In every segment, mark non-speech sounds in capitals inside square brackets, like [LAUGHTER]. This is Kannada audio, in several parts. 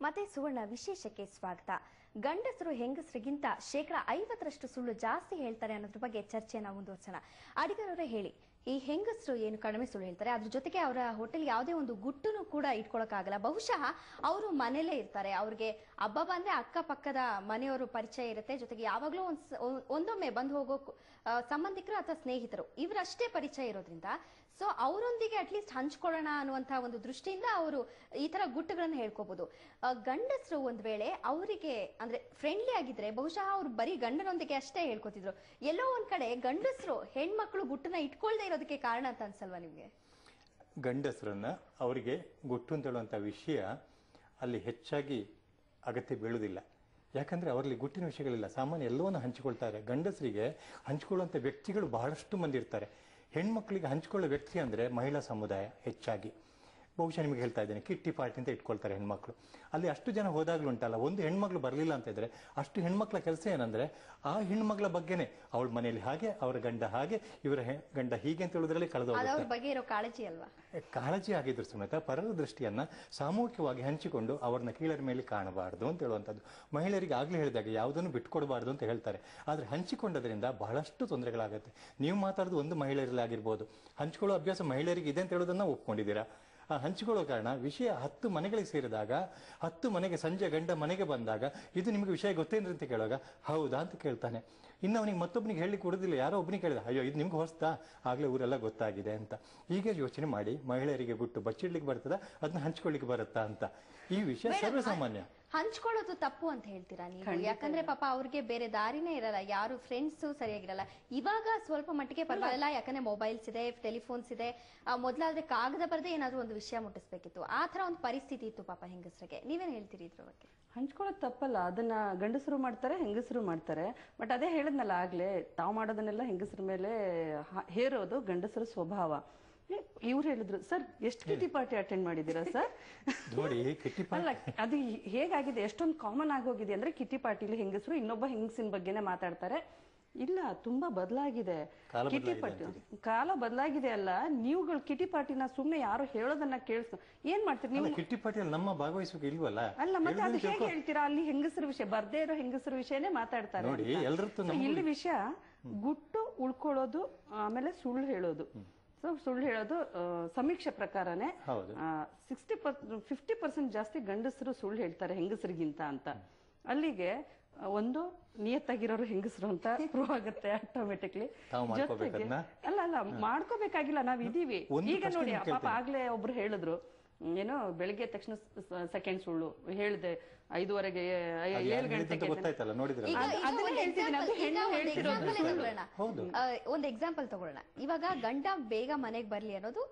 ಮತ್ತೆ ಸುವರ್ಣ ವಿಶೇಷಕ್ಕೆ ಸ್ವಾಗತ. ಗಂಡಸರು ಹೆಂಗಸರಿಗಿಂತ ಶೇಕಡ ಐವತ್ತರಷ್ಟು ಸುಳ್ಳು ಜಾಸ್ತಿ ಹೇಳ್ತಾರೆ ಅನ್ನೋದ್ರ ಬಗ್ಗೆ ಚರ್ಚೆಯನ್ನ ಮುಂದುವರ್ಸೋಣ. ಅಡಿಗರವರೇ ಹೇಳಿ, ಈ ಹೆಂಗಸರು ಏನು ಕಡಿಮೆ ಸುಳ್ಳು ಹೇಳ್ತಾರೆ? ಅದ್ರ ಜೊತೆಗೆ ಅವರ ಹೋಟೆಲ್ ಯಾವುದೇ ಒಂದು ಗುಟ್ಟನ್ನು ಕೂಡ ಇಟ್ಕೊಳಕ್ಕಾಗಲ್ಲ. ಬಹುಶಃ ಅವರು ಮನೇಲೇ ಇರ್ತಾರೆ. ಅವ್ರಿಗೆ ಹಬ್ಬ ಬಂದ್ರೆ ಅಕ್ಕಪಕ್ಕದ ಮನೆಯವರು ಪರಿಚಯ ಇರುತ್ತೆ. ಜೊತೆಗೆ ಯಾವಾಗಲೂ ಒಂದ್ ಒಂದೊಮ್ಮೆ ಬಂದು ಹೋಗೋ ಸಂಬಂಧಿಕರು ಅಥವಾ ಸ್ನೇಹಿತರು, ಇವರಷ್ಟೇ ಪರಿಚಯ ಇರೋದ್ರಿಂದ ಸೊ ಅವರೊಂದಿಗೆ ಅಟ್ಲೀಸ್ಟ್ ಹಂಚ್ಕೊಳ್ಳೋಣ ಅನ್ನುವಂತಹ ಒಂದು ದೃಷ್ಟಿಯಿಂದ ಅವರು ಈ ತರ ಗುಟ್ಟುಗಳನ್ನ ಹೇಳ್ಕೋಬಹುದು ಗಂಡಸರು ಒಂದ್ ವೇಳೆ ಅವರಿಗೆ ಅಂದ್ರೆ ಫ್ರೆಂಡ್ಲಿ ಆಗಿದ್ರೆ ಬಹುಶಃ ಅವ್ರು ಬರೀ ಗಂಡನೊಂದಿಗೆ ಅಷ್ಟೇ ಹೇಳ್ಕೊತಿದ್ರು. ಎಲ್ಲೋ ಒಂದ್ ಕಡೆ ಗಂಡಸರು ಹೆಣ್ಮಕ್ಳು ಗುಟ್ಟನ್ನ ಇಟ್ಕೊಳ್ದೆ ಇರೋದಕ್ಕೆ ಕಾರಣ ಅಂತ ಅನ್ಸಲ್ವಾ ನಿಮ್ಗೆ? ಗಂಡಸರನ್ನ ಅವರಿಗೆ ಗುಟ್ಟು ಅಂತ ಹೇಳುವಂಥ ವಿಷಯ ಅಲ್ಲಿ ಹೆಚ್ಚಾಗಿ ಅಗತ್ಯ ಬೀಳುವುದಿಲ್ಲ ಯಾಕಂದ್ರೆ ಅವರಲ್ಲಿ ಗುಟ್ಟಿನ ವಿಷಯಗಳಿಲ್ಲ. ಸಾಮಾನ್ಯ ಎಲ್ಲವನ್ನೂ ಹಂಚಿಕೊಳ್ತಾರೆ. ಗಂಡಸರಿಗೆ ಹಂಚಿಕೊಳ್ಳುವಂಥ ವ್ಯಕ್ತಿಗಳು ಬಹಳಷ್ಟು ಮಂದಿ ಇರ್ತಾರೆ. ಹೆಣ್ಮಕ್ಳಿಗೆ ಹಂಚಿಕೊಳ್ಳೋ ವ್ಯಕ್ತಿ ಅಂದ್ರೆ ಮಹಿಳಾ ಸಮುದಾಯ ಹೆಚ್ಚಾಗಿ. ಬಹುಶಃ ನಿಮಗೆ ಹೇಳ್ತಾ ಇದ್ದೇನೆ ಕಿಟ್ಟಿ ಪಾರ್ಟಿ ಅಂತ ಇಟ್ಕೊಳ್ತಾರೆ ಹೆಣ್ಮಕ್ಳು. ಅಲ್ಲಿ ಅಷ್ಟು ಜನ ಹೋದಾಗ್ಲೂ ಉಂಟಲ್ಲ ಒಂದು ಹೆಣ್ಮಕ್ಳು ಬರಲಿಲ್ಲ ಅಂತ ಇದ್ರೆ ಅಷ್ಟು ಹೆಣ್ಮಕ್ಳ ಕೆಲಸ ಏನಂದ್ರೆ ಆ ಹೆಣ್ಮಕ್ಳ ಬಗ್ಗೆನೆ ಅವಳ ಮನೆಯಲ್ಲಿ ಹಾಗೆ ಅವರ ಗಂಡ ಹಾಗೆ ಇವರ ಗಂಡ ಹೀಗೆ ಅಂತ ಹೇಳೋದ್ರಲ್ಲಿ ಕಳೆದ ಕಾಳಜಿ ಅಲ್ವಾ? ಕಾಳಜಿ ಆಗಿದ್ರು ಸಮೇತ ಪರರ ದೃಷ್ಟಿಯನ್ನ ಸಾಮೂಹಿಕವಾಗಿ ಹಂಚಿಕೊಂಡು ಅವ್ರನ್ನ ಕೀಳರ ಮೇಲೆ ಕಾಣಬಾರದು ಅಂತ ಹೇಳುವಂಥದ್ದು. ಮಹಿಳೆಯರಿಗೆ ಆಗ್ಲೇ ಹೇಳಿದಾಗ ಯಾವುದನ್ನು ಬಿಟ್ಕೊಡಬಾರ್ದು ಅಂತ ಹೇಳ್ತಾರೆ. ಆದ್ರೆ ಹಂಚಿಕೊಂಡದ್ರಿಂದ ಬಹಳಷ್ಟು ತೊಂದರೆಗಳಾಗುತ್ತೆ. ನೀವು ಮಾತಾಡೋದು ಒಂದು ಮಹಿಳೆಯರಲ್ಲಿ ಆಗಿರ್ಬೋದು ಹಂಚಿಕೊಳ್ಳೋ ಅಭ್ಯಾಸ ಮಹಿಳೆಯರಿಗೆ ಇದೆ ಅಂತ ಹೇಳೋದನ್ನ ಒಪ್ಕೊಂಡಿದ್ದೀರಾ? ಹಂಚಿಕೊಳ್ಳೋ ಕಾರಣ ವಿಷಯ ಹತ್ತು ಮನೆಗಳಿಗೆ ಸೇರಿದಾಗ ಹತ್ತು ಮನೆಗೆ ಸಂಜೆ ಗಂಡ ಮನೆಗೆ ಬಂದಾಗ ಇದು ನಿಮಗೆ ವಿಷಯ ಗೊತ್ತೇನ್ರಿ ಅಂತ ಕೇಳುವಾಗ ಹೌದಾ ಅಂತ ಕೇಳ್ತಾನೆ. ಇನ್ನು ಅವನಿಗೆ ಮತ್ತೊಬ್ಬನಿಗೆ ಹೇಳಿ ಕೊಡೋದಿಲ್ಲ ಯಾರೋ ಒಬ್ಬನಿಗೆ ಕೇಳಿದ ಅಯ್ಯೋ ಇದು ನಿಮ್ಗೆ ಹೊಸ್ತಾ? ಆಗಲೇ ಊರೆಲ್ಲ ಗೊತ್ತಾಗಿದೆ ಅಂತ. ಹೀಗೆ ಯೋಚನೆ ಮಾಡಿ ಮಹಿಳೆಯರಿಗೆ ಬಿಟ್ಟು ಬಚ್ಚಿಡ್ಲಿಕ್ಕೆ ಬರ್ತದ ಅದನ್ನ ಹಂಚ್ಕೊಳ್ಳಿಕ್ಕೆ ಬರುತ್ತಾ ಅಂತ. ಈ ವಿಷಯ ಸರ್ವಸಾಮಾನ್ಯ. ಹಂಚ್ಕೊಳ್ಳೋದು ತಪ್ಪು ಅಂತ ಹೇಳ್ತೀರಾ ನೀವು? ಯಾಕಂದ್ರೆ ಪಾಪ ಅವ್ರಿಗೆ ಬೇರೆ ದಾರಿನೇ ಇರಲ್ಲ. ಯಾರು ಫ್ರೆಂಡ್ಸ್ ಸರಿಯಾಗಿರಲ್ಲ ಇವಾಗ ಸ್ವಲ್ಪ ಮಟ್ಟಿಗೆ ಪರವಾಗಿಲ್ಲ. ಯಾಕಂದ್ರೆ ಮೊಬೈಲ್ಸ್ ಇದೆ ಟೆಲಿಫೋನ್ಸ್ ಇದೆ. ಮೊದಲಾದ್ರೆ ಕಾಗದ ಬರದೆ ಏನಾದ್ರೂ ಒಂದು ವಿಷಯ ಮುಟ್ಟಿಸ್ಬೇಕಿತ್ತು. ಆ ತರ ಒಂದು ಪರಿಸ್ಥಿತಿ ಇತ್ತು ಪಾಪ ಹೆಂಗಸರಿಗೆ. ನೀವೇನು ಹೇಳ್ತೀರಿ ಇದ್ರ ಬಗ್ಗೆ? ಹಂಚ್ಕೊಳ್ಳೋದು ತಪ್ಪಲ್ಲ. ಅದನ್ನ ಗಂಡಸರು ಮಾಡ್ತಾರೆ ಹೆಂಗಸರು ಮಾಡ್ತಾರೆ. ಬಟ್ ಅದೇ ಹೇಳಿದ್ನಲ್ಲ ಆಗ್ಲೇ ತಾವು ಮಾಡೋದನ್ನೆಲ್ಲ ಹೆಂಗಸರ ಮೇಲೆ ಹೇರೋದು ಗಂಡಸರ ಸ್ವಭಾವ. ಇವ್ರು ಹೇಳಿದ್ರು ಸರ್ ಎಷ್ಟು ಕಿಟಿ ಪಾರ್ಟಿ ಅಟೆಂಡ್ ಮಾಡಿದ್ದೀರಾ ಸರ್? ನೋಡಿ ಅಲ್ಲ ಅದು ಹೇಗಾಗಿದೆ? ಎಷ್ಟೊಂದು ಕಾಮನ್ ಆಗೋಗಿದೆ ಅಂದ್ರೆ ಕಿಟಿ ಪಾರ್ಟಿಲಿ ಹೆಂಗಸರು ಇನ್ನೊಬ್ಬ ಹೆಂಗಸಿನ ಬಗ್ಗೆನೇ ಮಾತಾಡ್ತಾರೆ. ಇಲ್ಲ ತುಂಬಾ ಬದಲಾಗಿದೆ. ಕಿಟಿ ಪಾರ್ಟಿ ಕಾಲ ಬದಲಾಗಿದೆ ಅಲ್ಲ ನೀವುಗಳು ಕಿಟಿ ಪಾರ್ಟಿನ ಸುಮ್ನೆ ಯಾರು ಹೇಳೋದನ್ನ ಕೇಳಿಸ್ ಏನ್ ಮಾಡ್ತೀರಿ ನೀವು? ಕಿಟಿ ಕಿಟ್ಟಿ ಪಾರ್ಟಿಯಲ್ಲಿ ನಮ್ಮ ಭಾಗವಹಿಸೋಕೆ ಇಲ್ವಲ್ಲ? ಅಲ್ಲ ಮತ್ತೆ ಅದು ಹೇಗೆ ಹೇಳ್ತೀರಾ? ಅಲ್ಲಿ ಹೆಂಗಸರ ವಿಷಯ ಬರ್ದೇ ಇರೋ ಹೆಂಗಸರ ವಿಷಯನೇ ಮಾತಾಡ್ತಾರೆ ಇಲ್ಲಿ ವಿಷಯ ಗುಟ್ಟು ಉಳ್ಕೊಳ್ಳೋದು ಆಮೇಲೆ ಸುಳ್ಳು ಹೇಳೋದು. ಸೊ ಸುಳ್ಳು ಹೇಳೋದು ಸಮೀಕ್ಷೆ ಪ್ರಕಾರನೇ. ಸಿಕ್ಸ್ಟಿ ಫಿಫ್ಟಿ ಪರ್ಸೆಂಟ್ ಜಾಸ್ತಿ ಗಂಡಸರು ಸುಳ್ಳು ಹೇಳ್ತಾರೆ ಹೆಂಗಸರಿಗಿಂತ ಅಂತ. ಅಲ್ಲಿಗೆ ಒಂದು ನಿಯತ್ತಾಗಿರೋರು ಹೆಂಗಸರು ಅಂತ ಪ್ರೂವ್ ಆಗುತ್ತೆ ಆಟೋಮೆಟಿಕ್ಲಿ ಜೊತೆಗೆ? ಅಲ್ಲ ಅಲ್ಲ ಮಾಡ್ಕೋಬೇಕಾಗಿಲ್ಲ ನಾವ್ ಇದೀವಿ. ಈಗ ನೋಡಿ ಪಾಪ ಆಗ್ಲೇ ಒಬ್ರು ಹೇಳಿದ್ರು ಏನೋ ಬೆಳಿಗ್ಗೆ ತಕ್ಷಣ ಸೆಕೆಂಡ್ ಸುಳ್ಳು ಹೇಳ್ದೆ ಐದುವರೆಗೆ ಏಳು ಗಂಟೆಗೆ ಒಂದ್ ಎಕ್ಸಾಂಪಲ್ ತಗೊಳ್ಳೋಣ. ಇವಾಗ ಗಂಡ ಬೇಗ ಮನೆಗೆ ಬರ್ಲಿ ಅನ್ನೋದು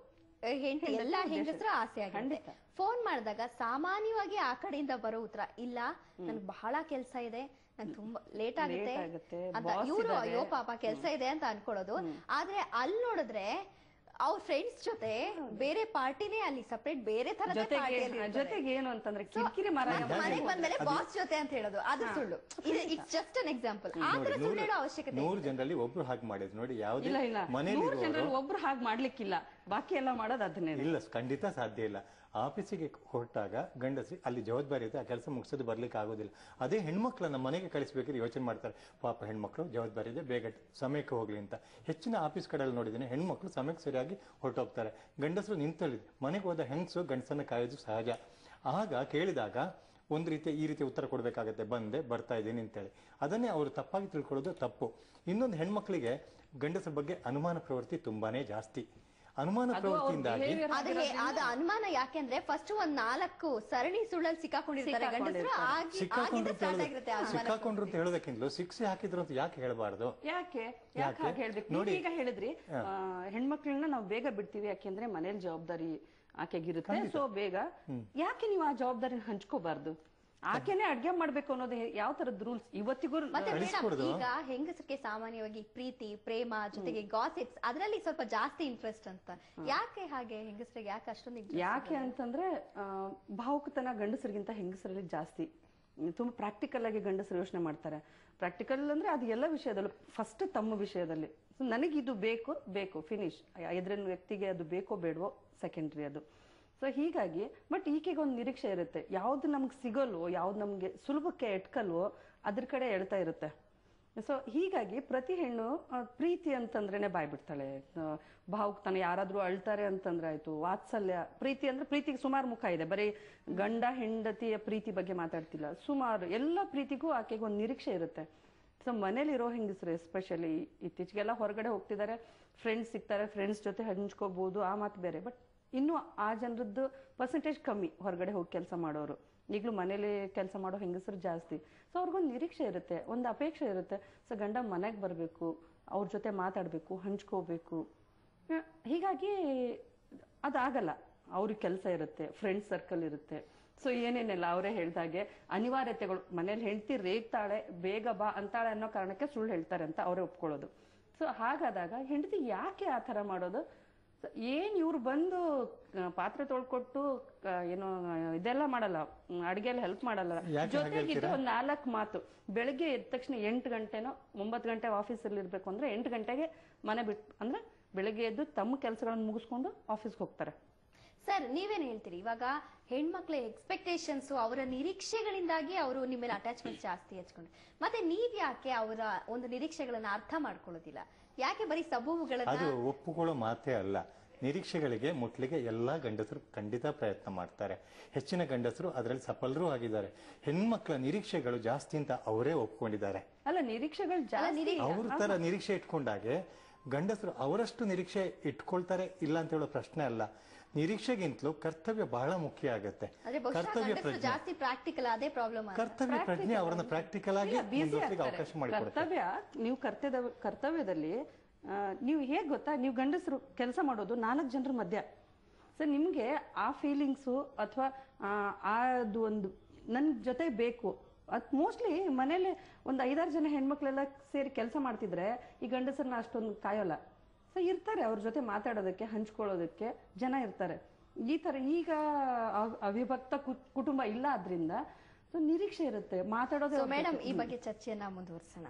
ಹೆಂಡತಿ ಎಲ್ಲಾ ಹೆಂಗಸರ ಆಸೆ ಆಗಿದೆ. ಫೋನ್ ಮಾಡಿದಾಗ ಸಾಮಾನ್ಯವಾಗಿ ಆ ಕಡೆಯಿಂದ ಬರೋ ಉತ್ತರ ಇಲ್ಲ ನನ್ಗೆ ಬಹಳ ಕೆಲಸ ಇದೆ ನನ್ ತುಂಬಾ ಲೇಟ್ ಆಗುತ್ತೆ ಅಂತ. ಇವರು. ಅಯ್ಯೋ ಪಾಪ ಕೆಲಸ ಇದೆ ಅಂತ ಅನ್ಕೊಳ್ಳೋದು. ಆದ್ರೆ ಅಲ್ಲಿ ನೋಡಿದ್ರೆ ಅವ್ರ ಫ್ರೆಂಡ್ಸ್ ಜೊತೆ ಬೇರೆ ಪಾರ್ಟಿನೇ ಅಲ್ಲಿ ಸಪರೇಟ್ ಬೇರೆ ತರದ ಜೊತೆಗೆ ಜೊತೆಗೆ ಏನು ಅಂತಂದ್ರೆ ಕಿರಿಕಿರಿ ಮರ ಮನೆಗೆ ಬಂದ್ಮೇಲೆ ಬಾಸ್ ಜೊತೆ ಅಂತ ಹೇಳೋದು. ಅದು ಸುಳ್ಳು. ಇಟ್ಸ್ ಜಸ್ಟ್ ಅನ್ ಎಕ್ಸಾಂಪಲ್ ಆ ತರ ಸುಳ್ಳು ಹೇಳೋ ಅವಶ್ಯಕತೆ ನೂರು ಜನರಲ್ಲಿ ಒಬ್ರು ಹಾಗೆ ಮಾಡಿದ್ರು. ನೋಡಿ ಯಾವುದೇ ಇಲ್ಲ. ಇಲ್ಲ ನೂರು ಜನರಲ್ಲಿ ಒಬ್ರು ಹಾಗೆ ಮಾಡ್ಲಿಕ್ಕಿಲ್ಲ. ಬಾಕಿ ಎಲ್ಲ ಮಾಡೋದು ಅದನ್ನೇ ಇಲ್ಲ, ಖಂಡಿತ ಸಾಧ್ಯ ಇಲ್ಲ. ಆಫೀಸಿಗೆ ಹೊರಟಾಗ ಗಂಡಸರಿ ಅಲ್ಲಿ ಜವಾಬ್ದಾರಿ ಇದೆ ಆ ಕೆಲಸ ಮುಗಿಸೋದು ಬರ್ಲಿಕ್ಕೆ ಆಗೋದಿಲ್ಲ. ಅದೇ ಹೆಣ್ಮಕ್ಳನ್ನ ಮನೆಗೆ ಕಳಿಸ್ಬೇಕಾದ್ರೆ ಯೋಚನೆ ಮಾಡ್ತಾರೆ, ಪಾಪ ಹೆಣ್ಮಕ್ಳು, ಜವಾಬ್ದಾರಿ ಇದೆ, ಬೇಗ ಸಮಯಕ್ಕೆ ಹೋಗ್ಲಿ ಅಂತ. ಹೆಚ್ಚಿನ ಆಫೀಸ್ ಕಡೆಯಲ್ಲಿ ನೋಡಿದ್ದೀನಿ, ಹೆಣ್ಮಕ್ಳು ಸಮಯಕ್ಕೆ ಸರಿಯಾಗಿ ಹೊರಟೋಗ್ತಾರೆ. ಗಂಡಸರು ನಿಂತಲ್ಲಿ ಮನೆಗೆ ಹೋದ ಹೆಂಗಸು ಗಂಡಸನ್ನ ಕಾಯೋದು ಸಹಜ. ಆಗ ಕೇಳಿದಾಗ, ಒಂದು ರೀತಿ, ಈ ರೀತಿ ಉತ್ತರ ಕೊಡಬೇಕಾಗತ್ತೆ, ಬಂದೆ, ಬರ್ತಾ ಇದ್ದೀನಿ ಅಂತೇಳಿ. ಅದನ್ನೇ ಅವರು ತಪ್ಪಾಗಿ ತಿಳ್ಕೊಳ್ಳೋದು ತಪ್ಪು. ಇನ್ನೊಂದು ಹೆಣ್ಮಕ್ಳಿಗೆ ಗಂಡಸರ ಬಗ್ಗೆ ಅನುಮಾನ ಪ್ರವೃತ್ತಿ ತುಂಬಾನೇ ಜಾಸ್ತಿ. ಅನುಮಾನ ಪ್ರವೃತ್ತಿಯಿಂದಾಗಿ ಅದು ಅದು ಅನುಮಾನ ಯಾಕೆಂದ್ರೆ ಫಸ್ಟ್ ಒಂದ್ ನಾಲ್ಕು ಸರಣಿ ಸುಳ್ಳಲ್ಲಿ ಸಿಕ್ಕಾಕೊಂಡಿರ್ತಾರೆ ಗಂಡಸರು. ಆಗಿ ಆಗಿಂದ ಸಿಕ್ಕಾಕೊಂಡ್ರು ಅಂತ ಸ್ಟಾರ್ಟ್ ಆಗಿರುತ್ತೆ ಆ ಸಿಕ್ಕಾಕೊಂಡ್ರು ಅಂತ ಹೇಳೋದಕ್ಕಿಂತಲೂ ಶಿಕ್ಷೆ ಹಾಕಿದ್ರು ಅಂತ ಯಾಕೆ ಹೇಳಬಾರ್ದು? ಯಾಕೆ? ಯಾಕೆ? ಯಾಕೆ? ಹಾಗೆ ಹೇಳ್ಬೇಕು? ನೋಡಿ. ಈಗ ಹೇಳಿದ್ರಿ ಆ, ಹೆಣ್ಮಕ್ಳನ್ನ ನಾವು ಬೇಗ ಬಿಡ್ತೀವಿ ಯಾಕೆಂದ್ರೆ ಮನೇಲಿ ಜವಾಬ್ದಾರಿ ಆಕೆಗಿರುತ್ತೆ. ಸೊ ಬೇಗ ಯಾಕೆ ನೀವು ಆ ಜವಾಬ್ದಾರಿನ ಹಂಚ್ಕೋಬಾರ್ದು? ಆಕೆನೆ ಅಡ್ಗೆ ಮಾಡ್ಬೇಕು ಅನ್ನೋದು ಯಾವ ತರದ ರೂಲ್ಸ್ ಇವತ್ತಿಗೂ ಮತ್ತೆ ಮೇಡಮ್ ಈಗ ಹೆಂಗಸರಿಗೆ ಸಾಮಾನ್ಯವಾಗಿ ಪ್ರೀತಿ ಪ್ರೇಮ ಜೊತೆಗೆ ಗಾಸಿಪ್ಸ್ ಅದರಲ್ಲಿ ಸ್ವಲ್ಪ ಜಾಸ್ತಿ ಇಂಟ್ರೆಸ್ಟ್ ಅಂತ. ಯಾಕೆ ಹಾಗೆ ಹೆಂಗಸರಿಗೆ ಯಾಕೆ ಅಷ್ಟೊಂದು ಯಾಕೆ ಅಂತಂದ್ರೆ ಆ, ಭಾವುಕತನ ಗಂಡಸರಿಗಿಂತ ಹೆಂಗಸರಲ್ಲಿ ಜಾಸ್ತಿ. ತುಂಬಾ ಪ್ರಾಕ್ಟಿಕಲ್ ಆಗಿ ಗಂಡಸರು ಯೋಚನೆ ಮಾಡ್ತಾರೆ. ಪ್ರಾಕ್ಟಿಕಲ್ ಅಂದ್ರೆ ಅದು ಎಲ್ಲ ವಿಷಯದಲ್ಲೂ ಫಸ್ಟ್ ತಮ್ಮ ವಿಷಯದಲ್ಲಿ. ಸೊ ನನಗೆ ಇದು ಬೇಕು ಬೇಕು ಫಿನಿಶ್ ಎದುರಿನ ವ್ಯಕ್ತಿಗೆ ಅದು ಬೇಕೋ ಬೇಡವೋ ಸೆಕೆಂಡ್ರಿ ಅದು. ಸೊ ಹೀಗಾಗಿ ಬಟ್ ಈಕೆಗೆ ಒಂದು ನಿರೀಕ್ಷೆ ಇರುತ್ತೆ. ಯಾವ್ದು ನಮ್ಗೆ ಸಿಗಲ್ವೋ, ಯಾವ್ದು ನಮ್ಗೆ ಸುಲಭಕ್ಕೆ ಎಟ್ಕಲ್ವೋ, ಅದ್ರ ಕಡೆ ಎಳ್ತಾ ಇರುತ್ತೆ. ಸೊ ಹೀಗಾಗಿ ಪ್ರತಿ ಹೆಣ್ಣು ಪ್ರೀತಿ ಅಂತಂದ್ರೇನೆ ಬಾಯ್ ಬಿಡ್ತಾಳೆ ಭಾವುಕ್ತಾನೆ ಯಾರಾದ್ರೂ ಅಳ್ತಾರೆ ಅಂತಂದ್ರೆ ಆಯ್ತು, ವಾತ್ಸಲ್ಯ, ಪ್ರೀತಿ ಅಂದ್ರೆ ಪ್ರೀತಿಗೆ ಸುಮಾರು ಮುಖ ಇದೆ. ಬರೀ ಗಂಡ ಹೆಂಡತಿಯ ಪ್ರೀತಿ ಬಗ್ಗೆ ಮಾತಾಡ್ತಿಲ್ಲ. ಸುಮಾರು ಎಲ್ಲ ಪ್ರೀತಿಗೂ ಆಕೆಗೆ ಒಂದು ನಿರೀಕ್ಷೆ ಇರುತ್ತೆ. ಸೊ ಮನೇಲಿರೋ ಹೆಂಗಸ್ರು ಎಸ್ಪೆಷಲಿ ಇತ್ತೀಚೆಗೆಲ್ಲ ಹೊರಗಡೆ ಹೋಗ್ತಿದ್ದಾರೆ ಫ್ರೆಂಡ್ಸ್ ಸಿಗ್ತಾರೆ ಫ್ರೆಂಡ್ಸ್ ಜೊತೆ ಹಂಚ್ಕೋಬಹುದು ಆ ಮಾತು ಬೇರೆ. ಬಟ್ ಇನ್ನು ಆ ಜನರದ್ದು ಪರ್ಸೆಂಟೇಜ್ ಕಮ್ಮಿ ಹೊರಗಡೆ ಹೋಗಿ ಕೆಲಸ ಮಾಡೋರು. ಈಗಲೂ ಮನೇಲಿ ಕೆಲಸ ಮಾಡೋ ಹೆಂಗಸರು ಜಾಸ್ತಿ. ಸೊ ಅವ್ರಿಗೊಂದು ನಿರೀಕ್ಷೆ ಇರುತ್ತೆ, ಒಂದು ಅಪೇಕ್ಷೆ ಇರುತ್ತೆ. ಸೊ ಗಂಡ ಮನೆಗೆ ಬರಬೇಕು, ಅವ್ರ ಜೊತೆ ಮಾತಾಡಬೇಕು, ಹಂಚ್ಕೋಬೇಕು. ಹೀಗಾಗಿ ಅದಾಗಲ್ಲ, ಅವ್ರಿಗೆ ಕೆಲಸ ಇರುತ್ತೆ ಫ್ರೆಂಡ್ ಸರ್ಕಲ್ ಇರುತ್ತೆ. ಸೊ ಏನೇನೆಲ್ಲ ಅವರೇ ಹೇಳ್ದಾಗೆ ಅನಿವಾರ್ಯತೆಗಳು, ಮನೇಲಿ ಹೆಂಡತಿ ರೇಗ್ತಾಳೆ, ಬೇಗ ಬಾ ಅಂತಾಳೆ ಅನ್ನೋ ಕಾರಣಕ್ಕೆ ಸುಳ್ಳು ಹೇಳ್ತಾರೆ ಅಂತ ಅವರೇ ಒಪ್ಕೊಳ್ಳೋದು. ಸೊ ಹಾಗಾದಾಗ ಹೆಂಡತಿ ಯಾಕೆ ಆ ಥರ ಮಾಡೋದು? ಏನ್ ಇವ್ರು ಬಂದು ಪಾತ್ರೆ ತೊಳ್ಕೊಟ್ಟು ಏನು ಇದೆಲ್ಲ ಮಾಡಲ್ಲ. ಅಡಿಗೆ ಹೆಲ್ಪ್ ಮಾಡಲ್ಲ. ಜೊತೆಗಿದ್ದು? ಒಂದ್ ನಾಲ್ಕು ಮಾತು. ಬೆಳಿಗ್ಗೆ ಎದ್ದ ತಕ್ಷಣ ಎಂಟು ಗಂಟೆನೋ ಒಂಬತ್ತು ಗಂಟೆ ಆಫೀಸಲ್ಲಿ ಇರಬೇಕು ಅಂದ್ರೆ ಎಂಟು ಗಂಟೆಗೆ ಮನೆ ಬಿಟ್ಟು ಅಂದ್ರೆ ಬೆಳಿಗ್ಗೆ ಎದ್ದು ತಮ್ಮ ಕೆಲಸಗಳನ್ನು ಮುಗಿಸ್ಕೊಂಡು ಆಫೀಸ್ಗೆ ಹೋಗ್ತಾರೆ. ಸರ್ ನೀವೇನು ಹೇಳ್ತೀರಿ? ಇವಾಗ ಹೆಣ್ಮಕ್ಳ ಎಕ್ಸ್ಪೆಕ್ಟೇಷನ್ಸ್ ಅವರ ನಿರೀಕ್ಷೆಗಳಿಂದಾಗಿ ಅವರು ನಿಮ್ಮ ಮೇಲೆ ಅಟ್ಯಾಚ್ಮೆಂಟ್ ಜಾಸ್ತಿ ಹಚ್ಕೊಂಡು ಮತ್ತೆ ನೀವ್ ಯಾಕೆ ಅವರ ಒಂದು ನಿರೀಕ್ಷೆಗಳನ್ನ ಅರ್ಥ ಮಾಡ್ಕೊಳ್ಳೋದಿಲ್ಲ? ಯಾಕೆ ಬರೀ ಸಬೂಬುಗಳನ್ನ? ಅದು ಒಪ್ಪುಕೊಳ್ಳೋ ಮಾತೇ ಅಲ್ಲ. ನಿರೀಕ್ಷೆಗಳಿಗೆ ಮುಟ್ಲಿಗೆ ಎಲ್ಲಾ ಗಂಡಸರು ಖಂಡಿತ ಪ್ರಯತ್ನ ಮಾಡ್ತಾರೆ. ಹೆಚ್ಚಿನ ಗಂಡಸರು ಅದರಲ್ಲಿ ಸಫಲರೂ ಆಗಿದ್ದಾರೆ. ಹೆಣ್ಮಕ್ಳ ನಿರೀಕ್ಷೆಗಳು ಜಾಸ್ತಿ ಅಂತ ಅವರೇ ಒಪ್ಕೊಂಡಿದ್ದಾರೆ. ಅಲ್ಲ ನಿರೀಕ್ಷೆಗಳು ಜಾಸ್ತಿ ಅವ್ರ ತರ ನಿರೀಕ್ಷೆ ಇಟ್ಕೊಂಡಾಗೆ ಗಂಡಸರು ಅವರಷ್ಟು ನಿರೀಕ್ಷೆ ಇಟ್ಕೊಳ್ತಾರೆ ಇಲ್ಲ ಅಂತ ಹೇಳೋ ಪ್ರಶ್ನೆ ಅಲ್ಲ. ನಿರೀಕ್ಷೆಗಿಂತಲೂ ಕರ್ತವ್ಯ ಬಹಳ ಮುಖ್ಯ ಆಗುತ್ತೆ. ಕರ್ತವ್ಯ ಪ್ರಜ್ಞೆ. ಜಾಸ್ತಿ ಪ್ರಾಕ್ಟಿಕಲ್ ಅದೇ ಪ್ರಾಬ್ಲಮ್ ಕರ್ತವ್ಯ ಪ್ರಜ್ಞೆ ಅವರನ್ನ ಪ್ರಾಕ್ಟಿಕಲ್ ಆಗಿ ಅವಕಾಶ ಮಾಡಿಕೊಡುತ್ತೆ. ಕರ್ತವ್ಯ ನೀವು ಕರ್ತವ್ಯ ಕರ್ತವ್ಯದಲ್ಲಿ ಆ, ನೀವು ಹೇಗ್ ಗೊತ್ತಾ ನೀವು ಗಂಡಸರು ಕೆಲಸ ಮಾಡೋದು ನಾಲ್ಕು ಜನರ ಮಧ್ಯ. ಸೊ ನಿಮ್ಗೆ ಆ ಫೀಲಿಂಗ್ಸು ಅಥವಾ ಅದು ಒಂದು ನನ್ ಜೊತೆ ಬೇಕು. ಅದ್ ಮೋಸ್ಟ್ಲಿ ಮನೇಲಿ ಒಂದು ಐದಾರು ಜನ ಹೆಣ್ಮಕ್ಳೆಲ್ಲ ಸೇರಿ ಕೆಲಸ ಮಾಡ್ತಿದ್ರೆ ಈ ಗಂಡಸರನ್ನ ಅಷ್ಟೊಂದು ಕಾಯೋಲ್ಲ. ಸೊ ಇರ್ತಾರೆ ಅವ್ರ ಜೊತೆ ಮಾತಾಡೋದಕ್ಕೆ ಹಂಚ್ಕೊಳ್ಳೋದಕ್ಕೆ ಜನ ಇರ್ತಾರೆ. ಈ ತರ ಈಗ ಅವ್- ಅವಿಭಕ್ತ ಕುಟುಂಬ ಇಲ್ಲ ಆದ್ರಿಂದ ಸೊ ನಿರೀಕ್ಷೆ ಇರುತ್ತೆ. ಮಾತಾಡೋದು ಮೇಡಮ್ ಈ ಬಗ್ಗೆ ಚರ್ಚೆಯನ್ನ ಮುಂದುವರ್ಸೋಣ.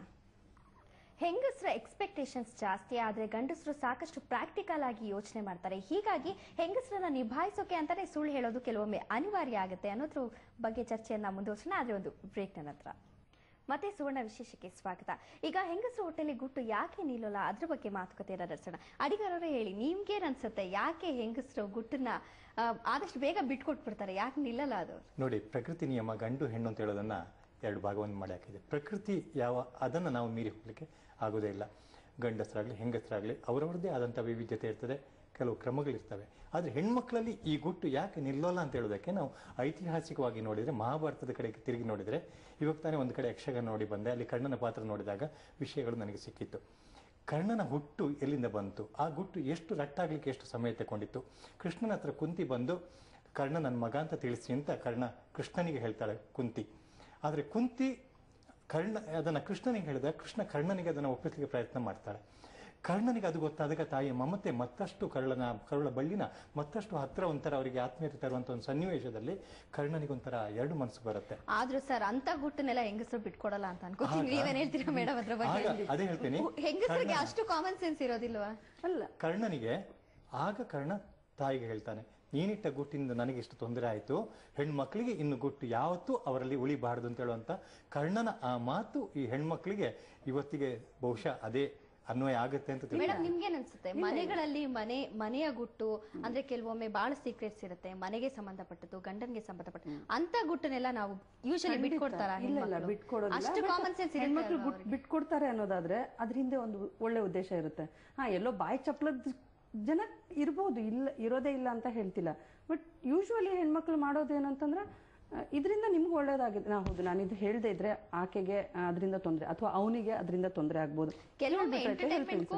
ಹೆಂಗಸರ ಎಕ್ಸ್ಪೆಕ್ಟೇಷನ್ಸ್ ಜಾಸ್ತಿ ಆದ್ರೆ ಗಂಡಸರು ಸಾಕಷ್ಟು ಪ್ರಾಕ್ಟಿಕಲ್ ಆಗಿ ಯೋಚನೆ ಮಾಡ್ತಾರೆ. ಹೀಗಾಗಿ ಹೆಂಗಸರನ್ನ ನಿಭಾಯಿಸೋಕೆ ಅಂತಾನೆ ಸುಳ್ಳು ಹೇಳೋದು ಕೆಲವೊಮ್ಮೆ ಅನಿವಾರ್ಯ ಆಗುತ್ತೆ ಅನ್ನೋದ್ರ ಬಗ್ಗೆ ಚರ್ಚೆಯನ್ನ ಮುಂದುವರ್ಸೋಣ. ಆದ್ರೆ ಒಂದು ಬ್ರೇಕ್ ನಂತರ. ಮತ್ತೆ ಸುವರ್ಣ ವಿಶೇಷಕ್ಕೆ ಸ್ವಾಗತ. ಈಗ ಹೆಂಗಸರು ಹೊಟ್ಟೆಲಿ ಗುಟ್ಟು ಯಾಕೆ ನಿಲ್ಲಲ್ಲ? ಅದ್ರ ಬಗ್ಗೆ ಮಾತುಕತೆಯನ್ನ ನಡೆಸೋಣ ಅಡಿಗಾರರೇ ಹೇಳಿ ನಿಮ್ಗೇನ್ ಅನ್ಸುತ್ತೆ ಯಾಕೆ ಹೆಂಗಸರು ಗುಟ್ಟನ್ನ ಆದಷ್ಟು ಬೇಗ ಬಿಟ್ಕೊಟ್ಬಿಡ್ತಾರೆ? ಯಾಕೆ ನಿಲ್ಲಲ್ಲ ಅದು? ನೋಡಿ, ಪ್ರಕೃತಿ ನಿಯಮ ಗಂಡು ಹೆಣ್ಣು ಅಂತ ಹೇಳೋದನ್ನ ಎರಡು ಭಾಗವನ್ನು ಮಾಡಿ ಹಾಕಿದೆ. ಪ್ರಕೃತಿ ಯಾವ, ಅದನ್ನು ನಾವು ಮೀರಿ ಹೋಗ್ಲಿಕ್ಕೆ ಆಗೋದೇ ಇಲ್ಲ. ಗಂಡಸರಾಗ್ಲಿ, ಹೆಂಗಸರಾಗ್ಲಿ, ಅವರವ್ರದ್ದೇ ಆದಂಥ ವೈವಿಧ್ಯತೆ ಇರ್ತದೆ. ಕೆಲವು ಕ್ರಮಗಳಿರ್ತವೆ. ಆದರೆ ಹೆಣ್ಮಕ್ಳಲ್ಲಿ ಈ ಗುಟ್ಟು ಯಾಕೆ ನಿಲ್ಲೋಲ್ಲ ಅಂತ ಹೇಳೋದಕ್ಕೆ ನಾವು ಐತಿಹಾಸಿಕವಾಗಿ ನೋಡಿದರೆ, ಮಹಾಭಾರತದ ಕಡೆಗೆ ತಿರುಗಿ ನೋಡಿದರೆ, ಇವಾಗ ತಾನೇ ಒಂದು ಕಡೆ ಯಕ್ಷಗಾನ ನೋಡಿ ಬಂದೆ, ಅಲ್ಲಿ ಕಣ್ಣನ ಪಾತ್ರ ನೋಡಿದಾಗ ವಿಷಯಗಳು ನನಗೆ ಸಿಕ್ಕಿತ್ತು. ಕರ್ಣನ ಹುಟ್ಟು ಎಲ್ಲಿಂದ ಬಂತು? ಆ ಗುಟ್ಟು ಎಷ್ಟು ರಟ್ಟಾಗ್ಲಿಕ್ಕೆ ಎಷ್ಟು ಸಮಯ ತಗೊಂಡಿತ್ತು? ಕೃಷ್ಣನ ಹತ್ರ ಕುಂತಿ ಬಂದು, ಕರ್ಣ ನನ್ನ ಮಗ ಅಂತ ತಿಳಿಸಿ ಅಂತ ಕರ್ಣ ಕೃಷ್ಣನಿಗೆ ಹೇಳ್ತಾಳೆ ಕುಂತಿ. ಆದರೆ ಕುಂತಿ ಕರ್ಣ, ಅದನ್ನು ಕೃಷ್ಣನಿಗೆ ಹೇಳಿದಾಗ ಕೃಷ್ಣ ಕರ್ಣನಿಗೆ ಅದನ್ನು ಒಪ್ಪಿಸಲಿಕ್ಕೆ ಪ್ರಯತ್ನ ಮಾಡ್ತಾಳೆ. ಕರ್ಣನಿಗೆ ಅದು ಗೊತ್ತಾದಾಗ ತಾಯಿಯ ಮಮತೆ ಮತ್ತಷ್ಟು ಕರುಳನ ಕರುಳ ಬಳ್ಳಿನ ಮತ್ತಷ್ಟು ಹತ್ರ ಒಂಥರ ಅವರಿಗೆ ಆತ್ಮೀಯತೆ ತರುವಂತ ಒಂದು ಸನ್ನಿವೇಶದಲ್ಲಿ ಕರ್ಣನಿಗೆ ಒಂಥರ ಎರಡು ಮನಸ್ಸು ಬರುತ್ತೆ. ಆದ್ರೂ ಸರ್ ಅಂತ ಗುಟ್ಟನೆಲ್ಲ ಹೆಂಗಸರು ಬಿಟ್ಕೊಡಲ್ಲ ಅಂತ ಅನ್ಕೋತೀನಿ. ನೀವೇನ್ ಹೇಳ್ತೀರಾ ಮೇಡಮ್ ಅದ್ರ ಬಗ್ಗೆ? ಅದೇ ಹೇಳ್ತೀನಿ. ಹೆಂಗಸರಿಗೆ ಅಷ್ಟು ಕಾಮನ್ ಸೆನ್ಸ್ ಇರೋದಿಲ್ವಾ? ಅಲ್ಲ. ಕರ್ಣನಿಗೆ ಆಗ ಕರ್ಣ ತಾಯಿಗೆ ಹೇಳ್ತಾನೆ ನೀನಿಟ್ಟ ಗುಟ್ಟಿನಿಂದ ನನಗೆ ಇಷ್ಟು ತೊಂದರೆ ಆಯಿತು ಹೆಣ್ಮಕ್ಳಿಗೆ ಇನ್ನು ಗುಟ್ಟು ಯಾವತ್ತೂ ಅವರಲ್ಲಿ ಉಳಿಬಾರದು ಅಂತ ಹೇಳುವಂತ ಕರ್ಣನ ಆ ಮಾತು ಈ ಹೆಣ್ಮಕ್ಳಿಗೆ ಇವತ್ತಿಗೆ ಬಹುಶಃ ಅದೇ ಅನ್ವಯ ಆಗುತ್ತೆ ಅಂತ ತಿಳ್ಕೊಂಡು. ಮೇಡಮ್ ನಿಮ್ಗೇನ್ ಅನ್ಸುತ್ತೆ ಮನೆಗಳಲ್ಲಿ ಮನೆ ಮನೆಯ ಗುಟ್ಟು ಅಂದ್ರೆ ಕೆಲವೊಮ್ಮೆ ಬಹಳ ಸೀಕ್ರೆಟ್ಸ್ ಇರುತ್ತೆ. ಮನೆಗೆ ಸಂಬಂಧಪಟ್ಟದ್ದು ಗಂಡನ್ಗೆ ಸಂಬಂಧಪಟ್ಟ ಅಂತ ಗುಟ್ಟನ್ನೆಲ್ಲ ನಾವು ಯೂಶಲಿ ಬಿಟ್ಕೊಡ್ತಾರ ಇಲ್ಲ ಇಲ್ಲ ಬಿಟ್ಕೊಡೋದಿಲ್ಲ. ಅಷ್ಟು But ಕಾಮನ್ ಸೆನ್ಸ್ ಹೆಣ್ಮಕ್ಳು ಗುಟ್- ಬಿಟ್ಕೊಡ್ತಾರೆ ಅನ್ನೋದಾದ್ರೆ ಅದ್ರ ಹಿಂದೆ ಒಂದು ಒಳ್ಳೆ ಉದ್ದೇಶ ಇರುತ್ತೆ. ಹಾ ಎಲ್ಲೋ ಬಾಯಿ ಚಪ್ಪಲದ ಜನ ಇರ್ಬೋದು. ಇಲ್ಲ ಇರೋದೇ ಇಲ್ಲ ಅಂತ ಹೇಳ್ತಿಲ್ಲ. ಬಟ್ ಯೂಶ್ವಲಿ ಹೆಣ್ಮಕ್ಳು ಮಾಡೋದು ಏನಂತಂದ್ರೆ ಇದರಿಂದ ನಿಮ್ಗೆ ಒಳ್ಳೇದಾಗಿದೆ. ನಾ ಹೌದು ನಾನು ಇದು ಹೇಳ್ದೆ ಇದ್ರೆ ಆಕೆಗೆ ಅದರಿಂದ ತೊಂದರೆ ಅಥವಾ ಅವನಿಗೆ ಅದರಿಂದ ತೊಂದರೆ ಆಗ್ಬೋದು.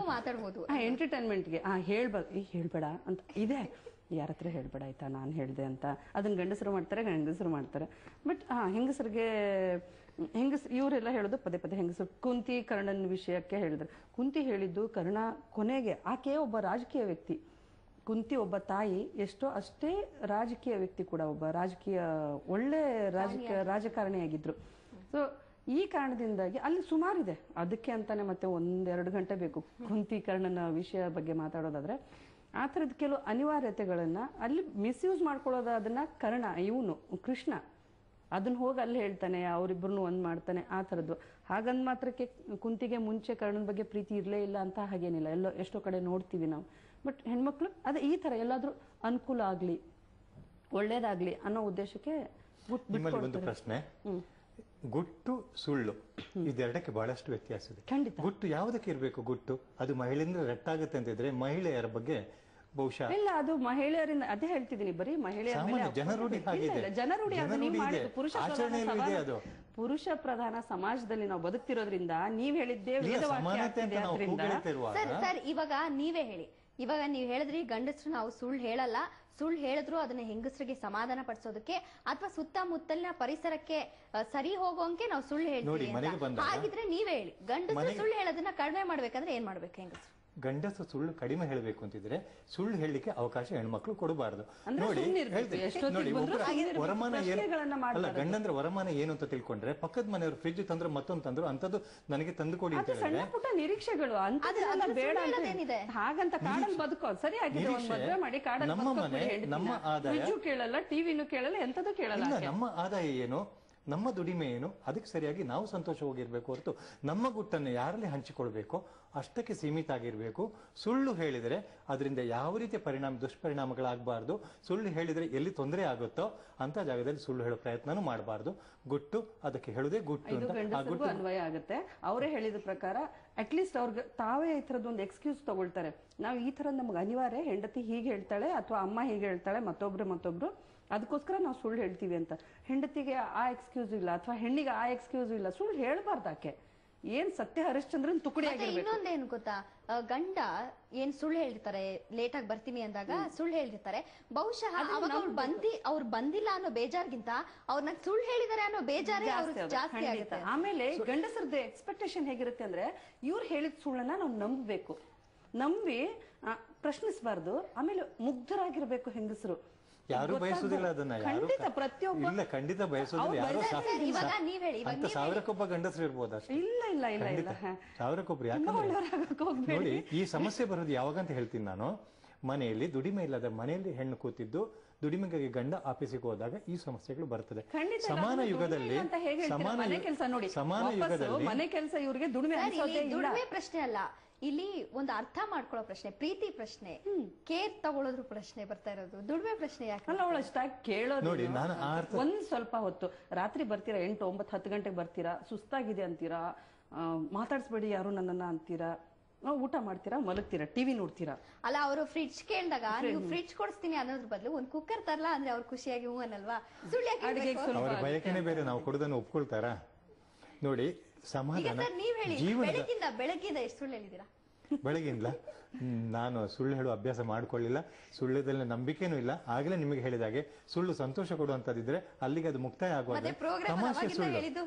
ಮಾತಾಡ್ಬೋದು. ಹಾ ಎಂಟರ್ಟೈನ್ಮೆಂಟ್ಗೆ ಹಾ ಹೇಳ್ಬಾರ್ದು ಈ ಹೇಳ್ಬೇಡ ಅಂತ. ಇದೆ. ಯಾರ ಹತ್ರ ಹೇಳ್ಬೇಡ ಆಯ್ತಾ ನಾನು ಹೇಳ್ದೆ ಅಂತ. ಅದನ್ನ ಗಂಡಸರು ಮಾಡ್ತಾರೆ ಗಂಡಸರು ಮಾಡ್ತಾರೆ. ಬಟ್ ಹಾ ಹೆಂಗಸರಿಗೆ ಹೆಂಗಸ್ ಇವರೆಲ್ಲ ಹೇಳೋದು ಪದೇ ಪದೇ ಹೆಂಗಸರು. ಕುಂತಿ ಕರ್ಣನ್ ವಿಷಯಕ್ಕೆ ಹೇಳಿದ್ರು. ಕುಂತಿ ಹೇಳಿದ್ದು ಕರ್ಣ ಕೊನೆಗೆ ಆಕೆ ಒಬ್ಬ ರಾಜಕೀಯ ವ್ಯಕ್ತಿ. ಕುಂತಿ ಒಬ್ಬ ತಾಯಿ ಎಷ್ಟೋ ಅಷ್ಟೇ ರಾಜಕೀಯ ವ್ಯಕ್ತಿ ಕೂಡ ಒಬ್ಬ ರಾಜಕೀಯ ಒಳ್ಳೆ ರಾಜಕೀಯ ರಾಜಕಾರಣಿಯಾಗಿದ್ರು ಸೊ ಈ ಕಾರಣದಿಂದಾಗಿ ಅಲ್ಲಿ ಸುಮಾರಿದೆ ಅದಕ್ಕೆ ಅಂತಾನೆ ಮತ್ತೆ ಒಂದೆರಡು ಗಂಟೆ ಬೇಕು ಕುಂತಿ ಕರ್ಣನ ವಿಷಯ ಬಗ್ಗೆ ಮಾತಾಡೋದಾದ್ರೆ. ಆ ಥರದ ಕೆಲವು ಅನಿವಾರ್ಯತೆಗಳನ್ನ ಅಲ್ಲಿ ಮಿಸ್ಯೂಸ್ ಮಾಡ್ಕೊಳ್ಳೋದು ಅದನ್ನ ಕರ್ಣ ಇವನು ಕೃಷ್ಣ. ಅದನ್ನ ಹೋಗಿ ಅಲ್ಲಿ ಹೇಳ್ತಾನೆ ಅವರಿಬ್ಬರನ್ನು ಒಂದ್ ಮಾಡ್ತಾನೆ ಆ ಥರದ್ದು. ಹಾಗಂದ್ ಮಾತ್ರಕ್ಕೆ ಕುಂತಿಗೆ ಮುಂಚೆ ಕರ್ಣನ ಬಗ್ಗೆ ಪ್ರೀತಿ ಇರಲೇ ಇಲ್ಲ ಅಂತ ಹಾಗೇನಿಲ್ಲ. ಎಲ್ಲೋ ಎಷ್ಟೋ ಕಡೆ ನೋಡ್ತೀವಿ ನಾವು. ಬಟ್ ಹೆಣ್ಮಕ್ಳು ಅದೇ ಈ ತರ ಎಲ್ಲಾದ್ರೂ ಅನುಕೂಲ ಆಗ್ಲಿ ಒಳ್ಳೇದಾಗ್ಲಿ ಅನ್ನೋ ಉದ್ದೇಶಕ್ಕೆ ನಿಮ್ಮಲ್ಲಿ ಒಂದು ಪ್ರಶ್ನೆ. ಗುಟ್ಟು ಸುಳ್ಳು ಇದೆರಡಕ್ಕೆ ಬಹಳಷ್ಟು ವ್ಯತ್ಯಾಸ ಇದೆ. ಖಂಡಿತ. ಗುಟ್ಟು ಯಾವುದಕ್ಕೆ ಇರಬೇಕು ಗುಟ್ಟು? ಅದು ಮಹಿಳೆಯಿಂದ ರಟ್ಟಾಗುತ್ತೆ ಅಂತಿದ್ರೆ ಮಹಿಳೆಯರ ಬಗ್ಗೆ ಬಹುಶಃ ಇಲ್ಲ ಅದು ಮಹಿಳೆಯರಿಂದ ಅದೇ ಹೇಳ್ತಿದ್ದೀನಿ ಬರೀ ಮಹಿಳೆಯರ ಜನರೂಢಿ. ಜನರೂಢಿ ಅದು ನೀವು ಮಾಡಿದ್ದು ಪುರುಷ ಅದು. ಪುರುಷ ಪ್ರಧಾನ ಸಮಾಜದಲ್ಲಿ ನಾವು ಬದುಕ್ತಿರೋದ್ರಿಂದ ನೀವ್ ಹೇಳಿದ್ದೇ ಅಂತ ಸರ್ ಇವಾಗ ನೀವೇ ಹೇಳಿ. ಇವಾಗ ನೀವು ಹೇಳಿದ್ರಿ ಗಂಡಸರು ನಾವು ಸುಳ್ಳು ಹೇಳಲ್ಲ. ಸುಳ್ಳು ಹೇಳಿದ್ರು ಅದನ್ನ ಹೆಂಗಸರಿಗೆ ಸಮಾಧಾನ ಪಡಿಸೋದಕ್ಕೆ ಅಥವಾ ಸುತ್ತಮುತ್ತಲಿನ ಪರಿಸರಕ್ಕೆ ಸರಿ ಹೋಗೋಂಗೆ ನಾವು ಸುಳ್ಳು ಹೇಳ್ತೀವಿ ಹಾಗಿದ್ರೆ ನೀವೇ ಹೇಳಿ. ಗಂಡಸರು ಸುಳ್ಳು ಹೇಳೋದನ್ನ ಕಡಿಮೆ ಮಾಡ್ಬೇಕಂದ್ರೆ ಏನ್ ಮಾಡ್ಬೇಕು ಹೆಂಗಸರು? ಗಂಡಸು ಸುಳ್ಳು ಕಡಿಮೆ ಹೇಳಬೇಕು ಅಂತಿದ್ರೆ ಸುಳ್ಳು ಹೇಳಲಿಕ್ಕೆ ಅವಕಾಶ ಹೆಣ್ಮಕ್ಳು ಕೊಡಬಾರದು ನೋಡಿ. ವರಮಾನ ಏನು ಅಲ್ಲ. ಗಂಡಂದ್ರ ವರಮಾನ ಏನು ಅಂತ ತಿಳ್ಕೊಂಡ್ರೆ ಪಕ್ಕದ ಮನೆಯವರು ಫ್ರಿಜ್ ತಂದ್ರು ಮತ್ತೊಂದು ತಂದ್ರು ಅಂತದ್ದು ನನಗೆ ತಂದು ಕೊಡಿ ಅಂತ ಹೇಳಿದ್ರೆ ಪುಟ್ಟ ನಿರೀಕ್ಷೆಗಳು ಬೇಡ ಅಂತ ಹಾಗಂತ ಕಾಡಲ್ಲಿ ಬದುಕೋ ಸರಿ ಆಗಿದೆ ಮಾಡಿ ಕಾಡಲ್ಲಿ ನಮ್ಮ ಮನೆ. ನಮ್ಮ ಆದಾಯ- ಕೇಳಲ್ಲ ಟಿವಿನೂ ಕೇಳಲ್ಲ ಎಂತದೂ ಕೇಳಲ್ಲ ನಮ್ಮ ಆದಾಯ ಏನು ನಮ್ಮ ದುಡಿಮೆ ಏನು? ಅದಕ್ಕೆ ಸರಿಯಾಗಿ ನಾವು ಸಂತೋಷವಾಗಿರ್ಬೇಕು ಹೊರತು ನಮ್ಮ ಗುಟ್ಟನ್ನು ಯಾರಲ್ಲಿ ಹಂಚಿಕೊಳ್ಬೇಕು ಅಷ್ಟಕ್ಕೆ ಸೀಮಿತ ಆಗಿರಬೇಕು ಸುಳ್ಳು ಹೇಳಿದರೆ ಅದರಿಂದ ಯಾವ ರೀತಿ ಪರಿಣಾಮ, ದುಷ್ಪರಿಣಾಮಗಳಾಗಬಾರ್ದು. ಸುಳ್ಳು ಹೇಳಿದರೆ ಎಲ್ಲಿ ತೊಂದರೆ ಆಗುತ್ತೋ ಅಂತ ಜಾಗದಲ್ಲಿ ಸುಳ್ಳು ಹೇಳೋ ಪ್ರಯತ್ನನೂ ಮಾಡಬಾರ್ದು. ಗುಟ್ಟು ಅದಕ್ಕೆ ಹೇಳುದೇ ಗುಟ್ಟು ಇದು ಗಂಡಸರಿಗೂ ಅನ್ವಯ ಆಗುತ್ತೆ. ಅವರೇ ಹೇಳಿದ ಪ್ರಕಾರ ಅಟ್ಲೀಸ್ಟ್ ಅವ್ರಿಗೆ ತಾವೇ ಈ ತರದ್ ಒಂದು ಎಕ್ಸ್ಕ್ಯೂಸ್ ತಗೊಳ್ತಾರೆ. ನಾವು ಈ ತರ ನಮ್ಗೆ ಅನಿವಾರ್ಯ ಹೆಂಡತಿ ಹೀಗೆ ಹೇಳ್ತಾಳೆ ಅಥವಾ ಅಮ್ಮ ಹೀಗೆ ಹೇಳ್ತಾಳೆ ಮತ್ತೊಬ್ರು ಮತ್ತೊಬ್ರು ಅದಕ್ಕೋಸ್ಕರ ನಾವು ಸುಳ್ಳು ಹೇಳ್ತೀವಿ ಅಂತ. ಹೆಂಡತಿಗೆ ಆ ಎಕ್ಸ್ಕ್ಯೂಸ್ ಇಲ್ಲ ಅಥವಾ ಹೆಣ್ಣಿಗೆ ಆ ಎಕ್ಸ್ಕ್ಯೂಸ್ ಇಲ್ಲ ಸುಳ್ಳು ಹೇಳ್ಬಾರ್ದು ಆಕೆ. ಏನ್ ಸತ್ಯ ಹರಿಶ್ಚಂದ್ರನ್ ತುಕಡಿ ಆಗಿರ್ಬೇಕು? ಇನ್ನೊಂದೇನು ಗೊತ್ತಾ? ಆ, ಗಂಡ ಏನ್ ಸುಳ್ಳು ಹೇಳಿರ್ತಾರೆ ಲೇಟ್ ಆಗಿ ಬರ್ತೀನಿ ಅಂದಾಗ ಸುಳ್ಳು ಹೇಳಿರ್ತಾರೆ ಬಹುಶಃ ಅವಾಗ ಅವ್ರು ಬಂದಿ ಅವ್ರು ಬಂದಿಲ್ಲ ಅನ್ನೋ ಬೇಜಾರ್ಗಿಂತ ಅವ್ರನ್ನ ಸುಳ್ಳು ಹೇಳಿದಾರೆ ಅನ್ನೋ ಬೇಜಾರೇ ಜಾಸ್ತಿ ಅವ್ರಿಗೆ ಆಗುತ್ತೆ, ಜಾಸ್ತಿ ಖಂಡಿತ. ಆಗುತ್ತೆ. ಆಮೇಲೆ ಗಂಡಸರದ್ದು ಎಕ್ಸ್ಪೆಕ್ಟೇಷನ್ ಹೇಗಿರುತ್ತೆ ಅಂದ್ರೆ ಇವ್ರು ಹೇಳಿದ ಸುಳ್ಳನ್ನ ನಾವು ನಂಬಬೇಕು. ನಂಬಿ ಆ, ಪ್ರಶ್ನಿಸಬಾರ್ದು. ಆಮೇಲೆ ಮುಗ್ಧರಾಗಿರ್ಬೇಕು ಹೆಂಗಸರು. ಯಾರು. ಬಯಸುದಿಲ್ಲ ಅದನ್ನ ಯಾರು ಖಂಡಿತ ಪ್ರತಿಯೊಬ್ಬ ಇಲ್ಲ ಖಂಡಿತ ಬಯಸೋದಿಲ್ಲ ಯಾರು. ಇವಾಗ ನೀವ್ ಹೇಳಿ ಇವಾಗ ಅಂತ ನೀವ್ ಸಾವಿರಕ್ಕೊಬ್ಬ ಗಂಡಸರು ಇರ್ಬೋದು ಅಷ್ಟೇ ಇಲ್ಲ ಇಲ್ಲ ಇಲ್ಲ ಇಲ್ಲ ಖಂಡಿತ ಹ. ಸಾವಿರಕ್ಕೊಬ್ರು ತುಂಬಾ ಯಾಕಂದ್ರೆ ಹೋಗ್ಬೇಡಿ ನೋಡಿ ಈ ಸಮಸ್ಯೆ ಬರೋದು ಯಾವಾಗ ಅಂತ ಹೇಳ್ತೀನಿ ನಾನು ಮನೆಯಲ್ಲಿ ದುಡಿಮೆ ಇಲ್ಲದ ಮನೆಯಲ್ಲಿ ಹೆಣ್ಣು ಕೂತಿದ್ದು ದುಡಿಮೆಗಾಗಿ ಗಂಡ ಆಫೀಸಿಗೆ ಹೋದಾಗ ಈ ಸಮಸ್ಯೆಗಳು ಬರ್ತದೆ ಖಂಡಿತ ಇಲ್ಲ, ಸಮಾನ ಅದನ್ನ ಯುಗದಲ್ಲಿ ದುಡಿಮೆ ಅಂತ ಹೇಗೆ ಹೇಳ್ತೀರಾ? ಸಮಾನ ಮನೆ ಯು- ಕೆಲಸ ನೋಡಿ ಸಮಾನ ವಾಪಸ್ಸು ಯುಗದಲ್ಲಿ ಮನೆ ಕೆಲಸ ಇವ್ರಿಗೆ ದುಡಿಮೆ ಸರ್, ಇಲ್ಲಿ ಅನ್ಸೋದೇ ಇಲ್ಲ ದುಡಿಮೆ ಪ್ರಶ್ನೆ ಅಲ್ಲ ಇಲ್ಲಿ ಒಂದು ಅರ್ಥ ಮಾಡ್ಕೊಳ್ಳೋ ಪ್ರಶ್ನೆ ಪ್ರೀತಿ ಪ್ರಶ್ನೆ ಕೇರ್ ತಗೊಳ್ಳೋದ್ರ ಪ್ರಶ್ನೆ ಬರ್ತಾ ಇರೋದು. ದುಡ್ಮೆ ಪ್ರಶ್ನೆ ಯಾಕೆ ಅವಳು ಅಷ್ಟಾಗಿ ಕೇಳೋದು ನೋಡಿ ನಾನು ಆ ಅರ್ಥ ಒಂದ್ ಸ್ವಲ್ಪ ಹೊತ್ತು. ರಾತ್ರಿ ಬರ್ತೀರಾ? ಎಂಟು ಒಂಬತ್ತು ಹತ್ತು ಗಂಟೆಗೆ ಬರ್ತೀರಾ? ಸುಸ್ತಾಗಿದೆ ಅಂತೀರಾ? ಆ, ಮಾತಾಡ್ಸ್ಬೇಡಿ ಯಾರು ನನ್ನನ್ನ ಅಂತೀರಾ? ಊಟ ಮಾಡ್ತೀರಾ? ಮಲಗ್ತೀರಾ? ಟಿವಿ ನೋಡ್ತೀರಾ? ಅಲ್ಲ ಅವರು ಫ್ರಿಡ್ಜ್ ಕೇಳಿದಾಗ ನೀವು ಫ್ರಿಡ್ಜ್ ಕೊಡಿಸ್ತೀನಿ ಅನ್ನೋದ್ರ ಬದಲು ಒಂದ್ ಕುಕ್ಕರ್ ತರಲ್ಲ ಅಂದ್ರೆ ಅವ್ರು ಖುಷಿಯಾಗಿ ಹೂ ಅಲ್ವಾ ಸುಳ್ಳು ಯಾಕೆ ಅಡುಗೆಗೆ ಹೇಳ್ಬೇಕು? ಸ್ವಲ್ಪ ಅವರ ಬಯಕೆನೆ ಬೇರೆ ನಾವು ಕೊಡೋದನ್ನು ಒಪ್ಕೊಳ್ತಾರಾ? ನೋಡಿ ಸಮಾಧಾನ. ಹೇಳಿ ಬೆಳಗ್ಗಿಂದ ಎಷ್ಟು ಸುಳ್ಳು ಹೇಳಿದೀರಾ ಬೆಳಗಿಂದ ಹ್ಮ್, ನಾನು ಸುಳ್ಳು ಹೇಳುವ ಅಭ್ಯಾಸ ಮಾಡ್ಕೊಳ್ಳಿಲ್ಲ. ಸುಳ್ಳಿದಲ್ಲಿ ನಂಬಿಕೆನೂ ಇಲ್ಲ. ಆಗಲೇ ನಿಮಗೆ ಹೇಳಿದಾಗೆ ಸುಳ್ಳು ಸಂತೋಷ ಕೊಡುವಂತದಿದ್ರೆ ಅಲ್ಲಿಗೆ ಅದು ಮುಕ್ತಾಯ ಪ್ರೋಗ್ರಾಮ್ ತಮಾಷೆ ಸುಳ್ಳು.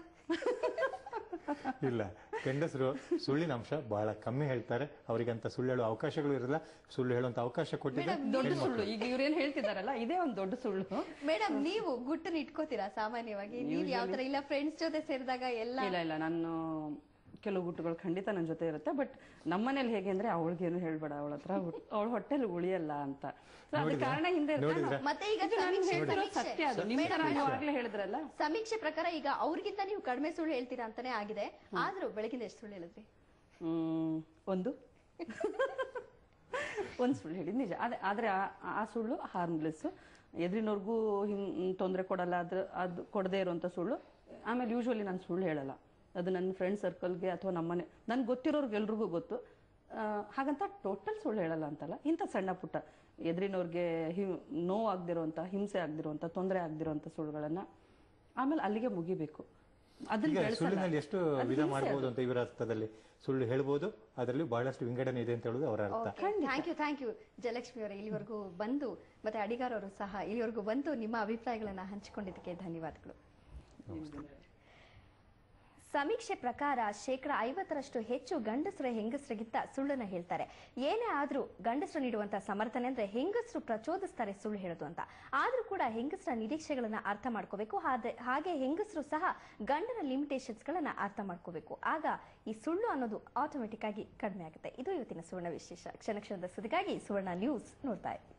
[LAUGHS] ಇಲ್ಲ. ಗಂಡಸರು ಸುಳ್ಳಿನ ಅಂಶ ಬಹಳ ಕಮ್ಮಿ ಹೇಳ್ತಾರೆ. ಅವರಿಗಂತ ಸುಳ್ಳು ಹೇಳುವ ಅವಕಾಶಗಳು ಇರಲ್ಲ ಸುಳ್ಳು ಹೇಳುವಂತ ಅವಕಾಶ ಕೊಟ್ಟಿದ್ದಾರೆ ದೊಡ್ಡ ಸುಳ್ಳು. ಈಗ ಇವ್ರೇನ್ ಹೇಳ್ತಿದಾರಲ್ಲ ಇದೇ ಒಂದು ದೊಡ್ಡ ಸುಳ್ಳು. ಮೇಡಮ್ ನೀವು ಗುಟ್ಟನ್ನು ಇಟ್ಕೋತೀರಾ ಸಾಮಾನ್ಯವಾಗಿ? ನೀವು ಯಾವ ತರ ಇಲ್ಲ. ಫ್ರೆಂಡ್ಸ್ ಜೊತೆ ಸೇರಿದಾಗ ಎಲ್ಲ ಇಲ್ಲ ಇಲ್ಲ. ನಾನು ಕೆಲವು ಗುಟ್ಟುಗಳು ಖಂಡಿತ ನನ್ನ ಜೊತೆ ಇರುತ್ತೆ ಬಟ್ ನಮ್ಮನೇಲಿ ಹೇಗೆ ಅಂದ್ರೆ ಅವಳಿಗೇನು ಹೇಳ್ಬೇಡ ಅವಳ ಹತ್ರ ಅವಳ ಹೊಟ್ಟೆಲಿ ಉಳಿಯಲ್ಲ ಅಂತ. ಸೊ ಅದ್ರ ಕಾರಣ ಹಿಂದೆ ಇರುತ್ತೆ. ನೋಡಿದ್ರಾ? ಮತ್ತೆ ಈಗ ಇದು ನಾನು ಸಮೀಕ್ಷೆ- ಹೇಳ್ತಿರೋ ಸತ್ಯ ಅದು. ನಿಮ್ ತರ ನೀವು ಆಗ್ಲೇ ಹೇಳಿದ್ರಲ್ಲ? ಸಮೀಕ್ಷೆ ಪ್ರಕಾರ ಈಗ ಅವ್ರಿಗಿಂತ ನೀವು ಕಡಿಮೆ ಸುಳ್ಳು ಹೇಳ್ತೀರಾ ಅಂತಾನೆ ಆಗಿದೆ. ಆದ್ರೂ ಬೆಳಗಿನ ಎಷ್ಟು ಸುಳ್ಳು ಹೇಳಿದ್ರಿ? ಹ್ಮ್ ಒಂದು. ಒಂದ್ ಸುಳ್ಳು ಹೇಳಿದ್ ನಿಜ. ಅದೇ ಆದ್ರೆ ಆ- ಆ ಸುಳ್ಳು ಹಾರ್ಮ್ಲೆಸ್ ಎದುರಿನವ್ರಿಗೂ ಹಿಂಗ್ ತೊಂದರೆ ಕೊಡಲ್ಲ ಅದ್ರ ಅದು ಕೊಡದೇ ಇರುವಂತ ಸುಳ್ಳು. ಆಮೇಲೆ ಯೂಶ್ವಲಿ ನಾನು ಸುಳ್ಳು ಹೇಳಲ್ಲ. ಅದು ನನ್ನ ಫ್ರೆಂಡ್ ಸರ್ಕಲ್ಗೆ ಅಥವಾ ನಮ್ಮನೆ. ನನ್ಗೆ ಗೊತ್ತಿರೋರ್ಗೆ ಎಲ್ರಿಗೂ ಗೊತ್ತು. ಆ, ಹಾಗಂತ ಟೋಟಲ್ ಸುಳ್ಳು ಹೇಳಲ್ಲ ಅಂತಲ್ಲ. ಇಂಥ ಸಣ್ಣ ಪುಟ್ಟ ಎದುರಿನವ್ರಿಗೆ ಹಿ ನೋವು ಆಗ್ದಿರೋಂಥ ಹಿಂಸೆ ಆಗದಿರುವಂಥ ತೊಂದರೆ ಆಗದಿರುವಂಥ ಸುಳ್ಳುಗಳನ್ನು ಆಮೇಲೆ ಅಲ್ಲಿಗೆ ಮುಗಿಬೇಕು. ಸುಳ್ಳಿನಲ್ಲಿ ಎಷ್ಟು ವಿಧ ಮಾಡಬಹುದು ಅಂತ ಇವರ ಅರ್ಥದಲ್ಲಿ ಸುಳ್ಳು ಹೇಳ್ಬೋದು. ಅದರಲ್ಲಿ ಬಹಳಷ್ಟು ವಿಂಗಡಣೆ ಇದೆ ಅಂತ ಹೇಳುದು ಅವರ ಅರ್ಥ. Thank you thank you Jayalakshmi ಅವರೇ. ಇಲ್ಲಿವರೆಗೂ ಬಂದು ಮತ್ತೆ ಅಡಿಗಾರವರು ಸಹ ಇಲ್ಲಿವರೆಗೂ ಬಂದು ನಿಮ್ಮ ಅಭಿಪ್ರಾಯಗಳನ್ನ ಹಂಚಿಕೊಂಡಿದ್ದಕ್ಕೆ ಧನ್ಯವಾದಗಳು. ಸಮೀಕ್ಷೆ ಪ್ರಕಾರ ಶೇಕಡ ಐವತ್ತರಷ್ಟು ಹೆಚ್ಚು ಗಂಡಸರು ಹೆಂಗಸರಿಗಿಂತ ಸುಳ್ಳನ್ನ ಹೇಳ್ತಾರೆ. ಏನೇ ಆದ್ರೂ ಗಂಡಸರು ನೀಡುವಂತ ಸಮರ್ಥನೆ ಅಂದ್ರೆ ಹೆಂಗಸರು ಪ್ರಚೋದಿಸ್ತಾರೆ ಸುಳ್ಳು ಹೇಳೋದು ಅಂತ. ಆದ್ರೂ ಕೂಡ ಹೆಂಗಸರ ನಿರೀಕ್ಷೆಗಳನ್ನ ಅರ್ಥ ಮಾಡ್ಕೋಬೇಕು. ಹಾಗೆ- ಹಾಗೆ ಹೆಂಗಸರು ಸಹ ಗಂಡನ ಲಿಮಿಟೇಷನ್ಸ್ ಗಳನ್ನ ಅರ್ಥ ಮಾಡ್ಕೋಬೇಕು. ಆಗ ಈ ಸುಳ್ಳು ಅನ್ನೋದು ಆಟೋಮೆಟಿಕ್ ಆಗಿ ಕಡಿಮೆ ಆಗುತ್ತೆ. ಇದು ಇವತ್ತಿನ ಸುವರ್ಣ ವಿಶೇಷ. ಕ್ಷಣ ಕ್ಷಣದ ಸುದ್ದಿಗಾಗಿ ಸುವರ್ಣ ನ್ಯೂಸ್ ನೋಡ್ತಾ ಇರಿ.